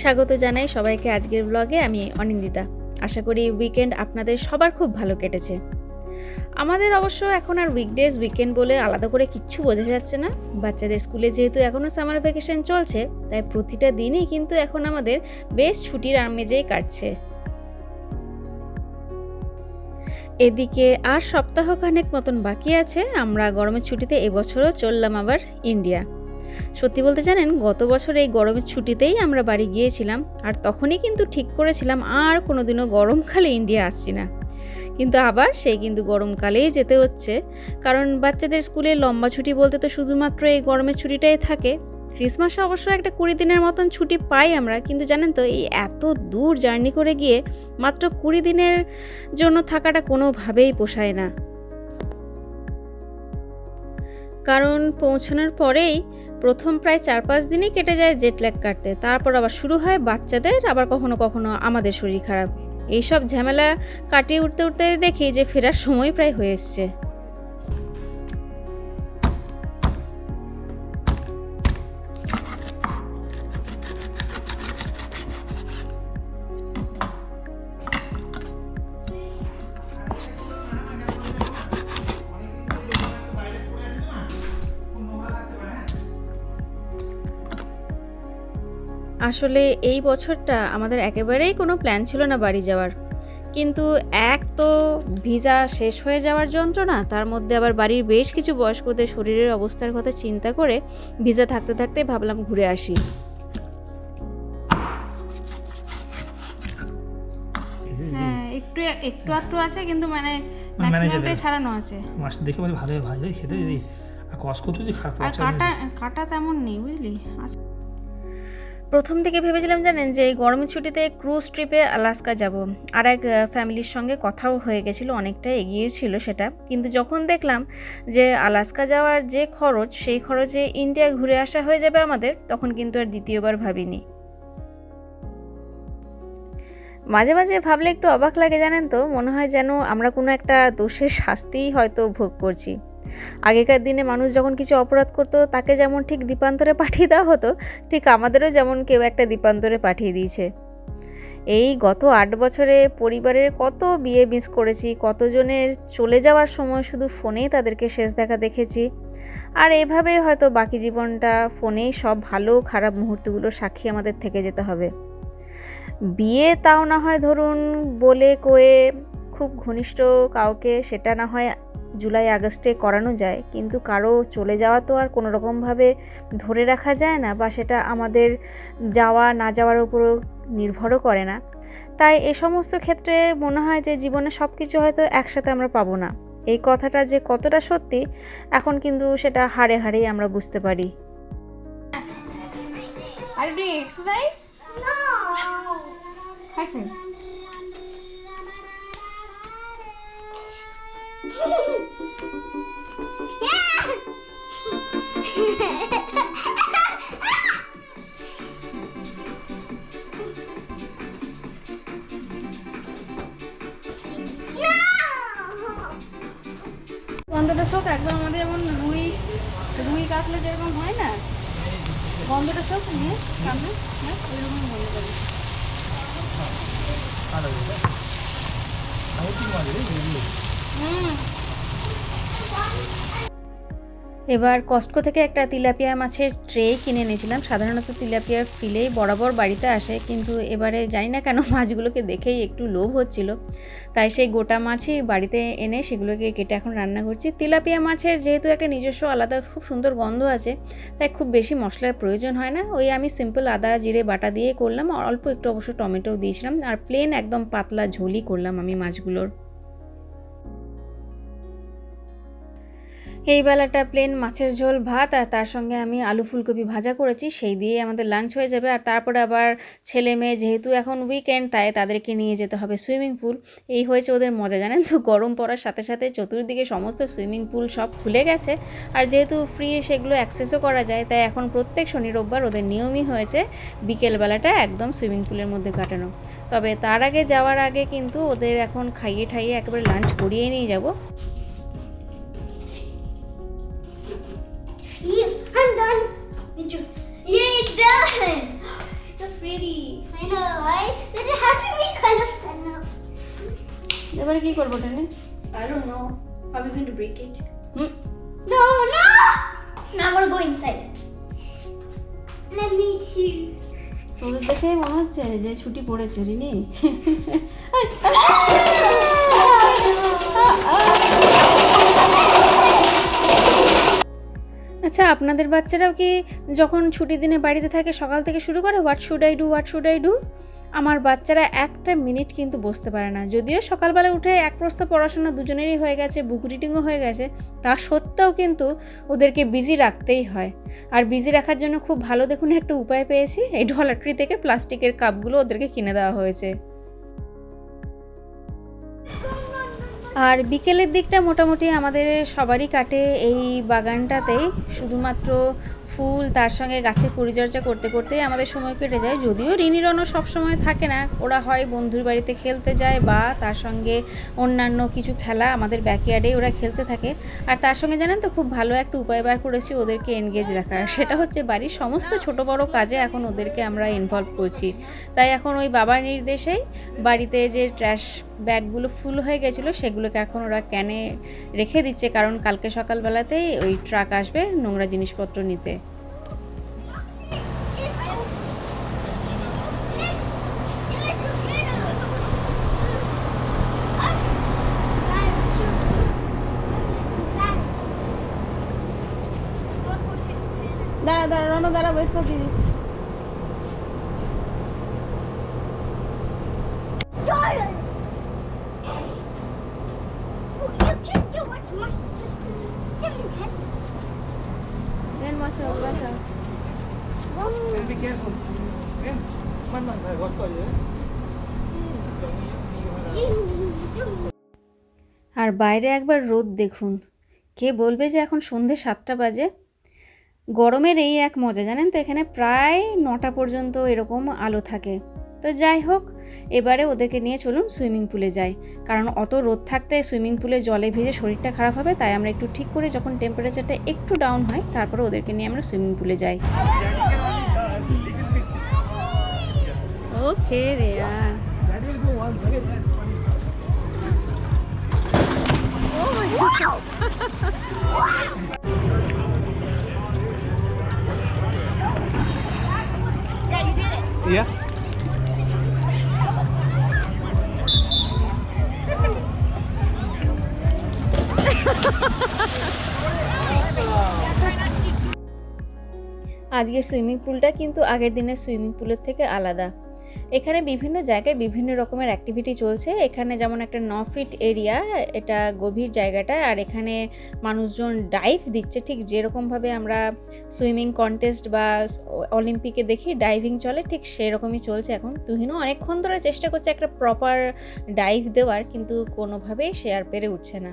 স্বাগত জানাই সবাইকে আজকের ব্লগে আমি অনিন্দিতা। আশা করি উইকেন্ড আপনাদের সবার খুব ভালো কেটেছে। আমাদের অবশ্য এখন আর উইকডেজ উইকেন্ড বলে আলাদা করে কিচ্ছু বোঝা যাচ্ছে না। বাচ্চাদের স্কুলে যেহেতু এখনও সামার ভ্যাকেশন চলছে, তাই প্রতিটা দিনই কিন্তু এখন আমাদের বেশ ছুটির আমেজেই কাটছে। এদিকে আর সপ্তাহখানেক মতন বাকি আছে, আমরা গরমের ছুটিতে এবছরও চললাম আবার ইন্ডিয়া সত্যি বলতে জানেন, গত বছর এই গরমের ছুটিতেই আমরা বাড়ি গিয়েছিলাম আর তখনই কিন্তু ঠিক করেছিলাম আর কোনোদিনও গরমকালে ইন্ডিয়া আসছি না। কিন্তু আবার সেই কিন্তু গরমকালেই যেতে হচ্ছে, কারণ বাচ্চাদের স্কুলে লম্বা ছুটি বলতে তো শুধুমাত্র এই গরমের ছুটিটাই থাকে। ক্রিসমাসে অবশ্য একটা কুড়ি দিনের মতন ছুটি পাই আমরা, কিন্তু জানেন তো এই এত দূর জার্নি করে গিয়ে মাত্র কুড়ি দিনের জন্য থাকাটা কোনোভাবেই পোষায় না। কারণ পৌঁছানোর পরেই প্রথম প্রায় চার পাঁচ দিনই কেটে যায় জেট ল্যাগ কাটতে। তারপর আবার শুরু হয় বাচ্চাদের, আবার কখনো কখনো আমাদের শরীর খারাপ। এইসব ঝামেলা কাটিয়ে উঠতে উঠতে দেখি যে ফেরার সময় প্রায় হয়ে এসছে। আসলে এই বছরটা আমাদের একেবারেই কোনো প্ল্যান ছিল না বাড়ি যাওয়ার। কিন্তু এক তো ভিসা শেষ হয়ে যাওয়ার যন্ত্রণা তার মধ্যে আবার বাড়ির বেশ কিছু বয়স্কদের শরীরের অবস্থার কথা চিন্তা করে ভিসা থাকতে থাকতে ভাবলাম ঘুরে আসি। হ্যাঁ একটু একটু একটু আছে কিন্তু মানে মানে ম্যাক্সিমামটাই ছাড়ানো আছে। মাছ দেখে বলে ভালো ভাই ভাই খেতে দিদি আর কস করতে যে খারাপ আর কাটা কাটা তেমন নেই বুঝলি? আচ্ছা, প্রথম থেকে ভেবেছিলাম, জানেন, যে এই গরমের ছুটিতে ক্রুজ ট্রিপে আলাস্কা যাব। আর এক ফ্যামিলির সঙ্গে কথাও হয়ে গেছিল, অনেকটা এগিয়েছিল সেটা। কিন্তু যখন দেখলাম যে আলাস্কা যাওয়ার যে খরচ, সেই খরচে ইন্ডিয়া ঘুরে আসা হয়ে যাবে আমাদের, তখন কিন্তু আর দ্বিতীয়বার ভাবিনি। মাঝে মাঝে ভাবলে একটু অবাক লাগে, জানেন তো? মনে হয় যেন আমরা কোনো একটা দোষের শাস্তিই হয়তো ভোগ করছি। আগেকার দিনে মানুষ যখন কিছু অপরাধ করতো, তাকে যেমন ঠিক দ্বীপান্তরে পাঠিয়ে দেওয়া হতো, ঠিক আমাদেরও যেমন কেউ একটা দ্বীপান্তরে পাঠিয়ে দিয়েছে। এই গত আট বছরে পরিবারের কত বিয়ে মিস করেছি, কতজনের চলে যাওয়ার সময় শুধু ফোনেই তাদেরকে শেষ দেখা দেখেছি। আর এভাবেই হয়তো বাকি জীবনটা ফোনেই সব ভালো খারাপ মুহূর্তগুলো সাক্ষী আমাদের থেকে যেতে হবে। বিয়ে তাও না হয় ধরুন বলে কয়ে খুব ঘনিষ্ঠ কাউকে, সেটা না হয় জুলাই আগস্টে করানো যায় কিন্তু কারও চলে যাওয়া তো আর কোনো রকমভাবে ধরে রাখা যায় না বা সেটা আমাদের যাওয়া না যাওয়ার উপরও নির্ভরও করে না। তাই এ সমস্ত ক্ষেত্রে মনে হয় যে জীবনে সব কিছু হয়তো একসাথে আমরা পাবো না। এই কথাটা যে কতটা সত্যি এখন কিন্তু সেটা হাড়ে হাড়েই আমরা বুঝতে পারি। ফ্রেন্ড গন্ধটা কাতলে যেরকম হয় না? গন্ধটা সব নিয়ে সামনে হ্যাঁ ওইরকমই মনে করে। হুম। এবার কস্টকো থেকে একটা তিলাপিয়া মাছের ট্রে কিনে নিয়েছিলাম সাধারণত তিলাপিয়ার ফিলেই বরাবর বাড়িতে আসে, কিন্তু এবারে জানি না কেন মাছগুলোকে দেখেই একটু লোভ হচ্ছিল। তাই সেই গোটা মাছই বাড়িতে এনে সেগুলোকে কেটে এখন রান্না করছি। তিলাপিয়া মাছের যেহেতু একটা নিজস্ব আলাদা খুব সুন্দর গন্ধ আছে, তাই খুব বেশি মশলার প্রয়োজন হয় না। ওই আমি সিম্পল আদা, জিরে, বাটা দিয়ে করলাম। অল্প একটু অবশ্য টমেটো দিয়েছিলাম। আর প্লেন একদম পাতলা ঝোলই করলাম আমি মাছগুলোর। এই বেলাটা প্লেন মাছের ঝোল, ভাত আর তার সঙ্গে আমি আলু ফুলকপি ভাজা করেছি। সেই দিয়ে আমাদের লাঞ্চ হয়ে যাবে। আর তারপরে আবার ছেলে মেয়ে যেহেতু এখন উইকেন্ড তাই তাদেরকে নিয়ে যেতে হবে সুইমিং পুল এই হয়েছে ওদের মজা, জানেন তো? গরম পড়ার সাথে সাথে চতুর্দিকে সমস্ত সুইমিং পুল সব খুলে গেছে। আর যেহেতু ফ্রি সেগুলো অ্যাক্সেসও করা যায়, তাই এখন প্রত্যেক শনি রোববার ওদের নিয়মই হয়েছে বিকেলবেলাটা একদম সুইমিং পুলের মধ্যে কাটানো। তবে তার আগে যাওয়ার আগে কিন্তু ওদের এখন খাইয়ে ঠাইয়ে একেবারে লাঞ্চ করিয়ে নিয়ে যাব। pretty. I know, right? But it has to be colorful. এবারে কি করব টেনে I don't know. Are we going to break it? Hmm No, no! Now we'll go inside. Let me chew. তোদের দেখে মনে হচ্ছে যে ছুটি পড়েছে রিনি আচ্ছা আপনাদের বাচ্চারাও কি যখন ছুটির দিনে বাড়িতে থাকে, সকাল থেকে শুরু করে what should I do what should I do আমার বাচ্চারা একটা মিনিট কিন্তু বসতে পারে না। যদিও সকালবেলা উঠে এক প্রস্ত পড়াশোনা দুজনেরই হয়ে গেছে, বুক রিডিংও হয়ে গেছে, তা সত্ত্বেও কিন্তু ওদেরকে বিজি রাখতেই হয়। আর বিজি রাখার জন্য খুব ভালো দেখুন, একটা উপায় পেয়েছি, এই ডলার থেকে প্লাস্টিকের কাপগুলো ওদেরকে কিনে দেওয়া হয়েছে। আর বিকেলের দিকটা মোটামুটি আমাদের সবারই কাটে এই বাগানটাতেই শুধুমাত্র ফুল, তার সঙ্গে গাছের পরিচর্যা করতে করতেই আমাদের সময় কেটে যায়। যদিও রিনিরনও সব সময় থাকে না। ওরা হয় বন্ধুর বাড়িতে খেলতে যায় বা তার সঙ্গে অন্যান্য কিছু খেলা আমাদের ব্যাকয়ার্ডেই ওরা খেলতে থাকে। আর তার সঙ্গে জানেন তো, খুব ভালো একটা উপায় বার করেছি ওদেরকে এনগেজ রাখার। সেটা হচ্ছে বাড়ির সমস্ত ছোট বড় কাজে এখন ওদেরকে আমরা ইনভলভ করছি। তাই এখন ওই বাবার নির্দেশেই বাড়িতে যে ট্র্যাশ ব্যাগগুলো ফুল হয়ে গেছিল সেগুলোকে এখন ওরা ক্যানে রেখে দিচ্ছে কারণ কালকে সকালবেলাতেই ওই ট্রাক আসবে নোংরা জিনিসপত্র নিতে দাঁড়া দাঁড়া রনো দাঁড়া ওয়েট কর দিদি Jordan! আর বাইরে একবার রোদ দেখুন। কে বলবে যে এখন সন্ধে সাতটা বাজে? গরমের এই এক মজা, জানেন তো? এখানে প্রায় নটা পর্যন্ত এরকম আলো থাকে। তো যাই হোক, এবারে ওদেরকে নিয়ে চলুন সুইমিং পুলে যাই। কারণ অত রোদ থাকতে সুইমিং পুলে জলে ভিজে শরীরটা খারাপ হবে, তাই আমরা একটু ঠিক করে যখন টেম্পারেচারটা একটু ডাউন হয়, তারপরে ওদেরকে নিয়ে আমরা সুইমিং পুলে যাই। ওকে রে Yeah. আজকের সুইমিং পুলটা কিন্তু আগের দিনের সুইমিং পুলের থেকে আলাদা এখানে বিভিন্ন জায়গায় বিভিন্ন রকমের অ্যাক্টিভিটি চলছে। এখানে যেমন একটা ন ফিট এরিয়া এটা গভীর জায়গাটা, আর এখানে মানুষজন ডাইভ দিচ্ছে। ঠিক যেরকমভাবে আমরা সুইমিং কন্টেস্ট বা অলিম্পিকে দেখি ডাইভিং চলে, ঠিক সেরকমই চলছে এখন। তুহিনও অনেকক্ষণ ধরে চেষ্টা করছে একটা প্রপার ডাইভ দেওয়ার, কিন্তু কোনোভাবেই সে আর পেরে উঠছে না।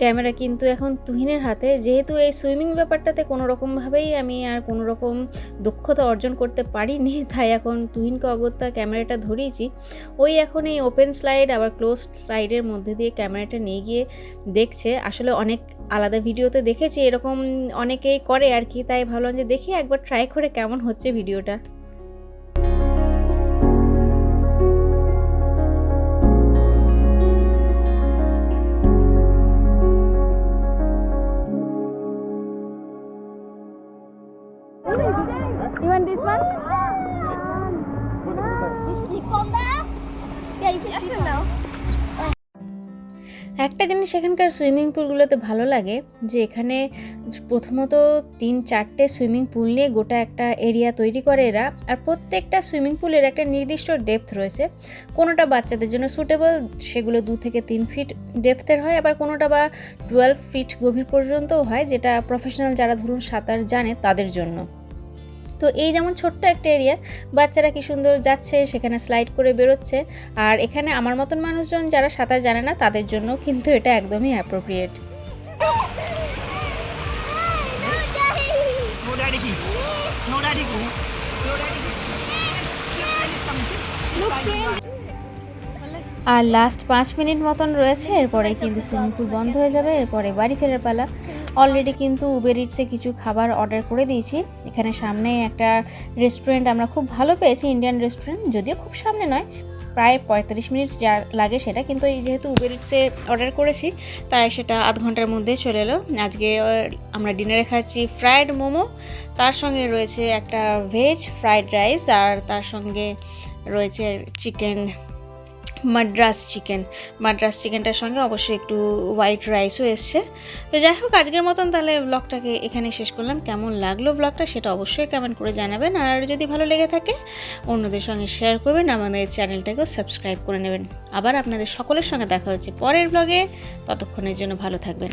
ক্যামেরা কিন্তু এখন তুহিনের হাতে। যেহেতু এই সুইমিং ব্যাপারটাতে কোনো রকমভাবেই আমি আর কোনো রকম দক্ষতা অর্জন করতে পারিনি, তাই এখন তুহিনকে অগত্যা ক্যামেরাটা ধরিয়েছি। ওই এখন এই ওপেন স্লাইড আবার ক্লোজ স্লাইডের মধ্যে দিয়ে ক্যামেরাটা নিয়ে গিয়ে দেখছে। আসলে অনেক আলাদা ভিডিওতে দেখেছি, এরকম অনেকেই করে আর কি, তাই ভাবলাম যে দেখি একবার ট্রাই করে কেমন হচ্ছে ভিডিওটা একটা জিনিস এখানকার সুইমিং পুলগুলোতে ভালো লাগে, যে এখানে প্রথমত তিন চারটে সুইমিং পুল নিয়ে গোটা একটা এরিয়া তৈরি করে এরা, আর প্রত্যেকটা সুইমিং পুলের একটা নির্দিষ্ট ডেপথ রয়েছে। কোনোটা বাচ্চাদের জন্য সুটেবল সেগুলো দু থেকে তিন ফিট ডেপথের হয়, আবার কোনোটা বা টুয়েলভ ফিট গভীর পর্যন্তও হয়, যেটা প্রফেশনাল যারা ধরুন সাঁতার জানে তাদের জন্য। তো এই যেমন ছোট্ট একটা এরিয়া বাচ্চারা কি সুন্দর যাচ্ছে সেখানে স্লাইড করে বেরোচ্ছে। আর এখানে আমার মতন মানুষজন যারা সাঁতার জানে না তাদের জন্য কিন্তু এটা একদমই অ্যাপ্রোপ্রিয়েট No আর লাস্ট পাঁচ মিনিট মতন রয়েছে, এরপরে কিন্তু সুইমিং পুল বন্ধ হয়ে যাবে, এরপরে বাড়ি ফেরার পালা। অলরেডি কিন্তু উবের ইটসে কিছু খাবার অর্ডার করে দিয়েছি। এখানে সামনে একটা রেস্টুরেন্ট আমরা খুব ভালো পেয়েছি ইন্ডিয়ান রেস্টুরেন্ট যদিও খুব সামনে নয়, প্রায় পঁয়তাল্লিশ মিনিট যা লাগে সেটা। কিন্তু এই যেহেতু উবের ইটসে অর্ডার করেছি, তাই সেটা আধ ঘণ্টার মধ্যে চলে এলো। আজকে আমরা ডিনারে খাচ্ছি ফ্রায়েড মোমো, তার সঙ্গে রয়েছে একটা ভেজ ফ্রায়েড রাইস আর তার সঙ্গে রয়েছে চিকেন মাদ্রাস চিকেন। মাদ্রাস চিকেনটার সঙ্গে অবশ্যই একটু হোয়াইট রাইসও এসছে। তো যাই হোক, আজকের মতন তাহলে ব্লগটাকে এখানে শেষ করলাম। কেমন লাগল ব্লগটা সেটা অবশ্যই কেমন করে জানাবেন। আর যদি ভালো লেগে থাকে, অন্যদের সঙ্গে শেয়ার করবেন। আমাদের চ্যানেলটাকেও সাবস্ক্রাইব করে নেবেন। আবার আপনাদের সকলের সঙ্গে দেখা হচ্ছে পরের ব্লগে ততক্ষণের জন্য ভালো থাকবেন।